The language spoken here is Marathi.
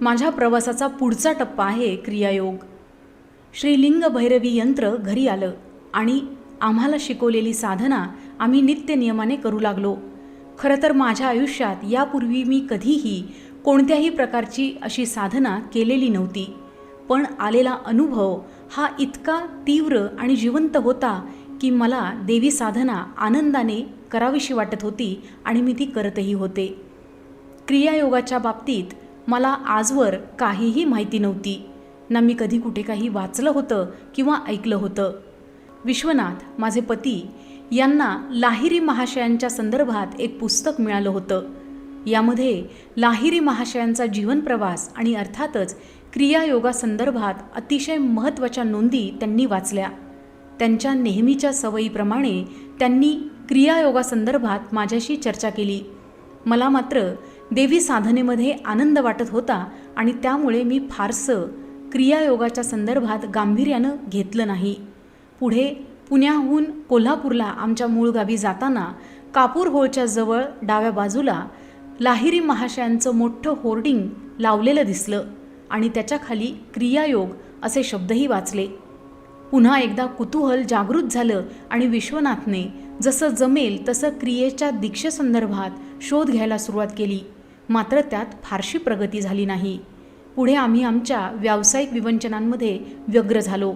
माझ्या प्रवासाचा पुढचा टप्पा आहे क्रियायोग. श्रीलिंग भैरवी यंत्र घरी आलं आणि आम्हाला शिकवलेली साधना आम्ही नित्य नियमाने करू लागलो. खरं तर माझ्या आयुष्यात यापूर्वी मी कधीही कोणत्याही प्रकारची अशी साधना केलेली नव्हती. पण आलेला अनुभव हा इतका तीव्र आणि जिवंत होता की मला देवी साधना आनंदाने करावीशी वाटत होती आणि मी ती करतही होते. क्रियायोगाच्या बाबतीत मला आजवर काहीही माहिती नव्हती. ना मी कधी कुठे काही वाचलं होतं किंवा ऐकलं होतं. विश्वनाथ माझे पती यांना लाहिरी महाशयांच्या संदर्भात एक पुस्तक मिळालं होतं. यामध्ये लाहिरी महाशयांचा जीवनप्रवास आणि अर्थातच क्रियायोगासंदर्भात अतिशय महत्त्वाच्या नोंदी त्यांनी वाचल्या. त्यांच्या नेहमीच्या सवयीप्रमाणे त्यांनी क्रियायोगासंदर्भात माझ्याशी चर्चा केली. मला मात्र देवी साधनेमध्ये आनंद वाटत होता आणि त्यामुळे मी फारसं क्रियायोगाच्या संदर्भात गांभीर्यानं घेतलं नाही. पुढे पुण्याहून कोल्हापूरला आमच्या मूळ गावी जाताना कापूर होळच्या जवळ डाव्या बाजूला लाहिरी महाशयांचं मोठं होर्डिंग लावलेलं दिसलं आणि त्याच्याखाली क्रियायोग असे शब्दही वाचले. पुन्हा एकदा कुतूहल जागृत झालं आणि विश्वनाथने जसं जमेल तसं क्रियेच्या दीक्षेसंदर्भात शोध घ्यायला सुरुवात केली. मात्र त्यात फारशी प्रगती झाली नाही. पुढे आम्ही आमच्या व्यावसायिक विवंचनांमध्ये व्यग्र झालो.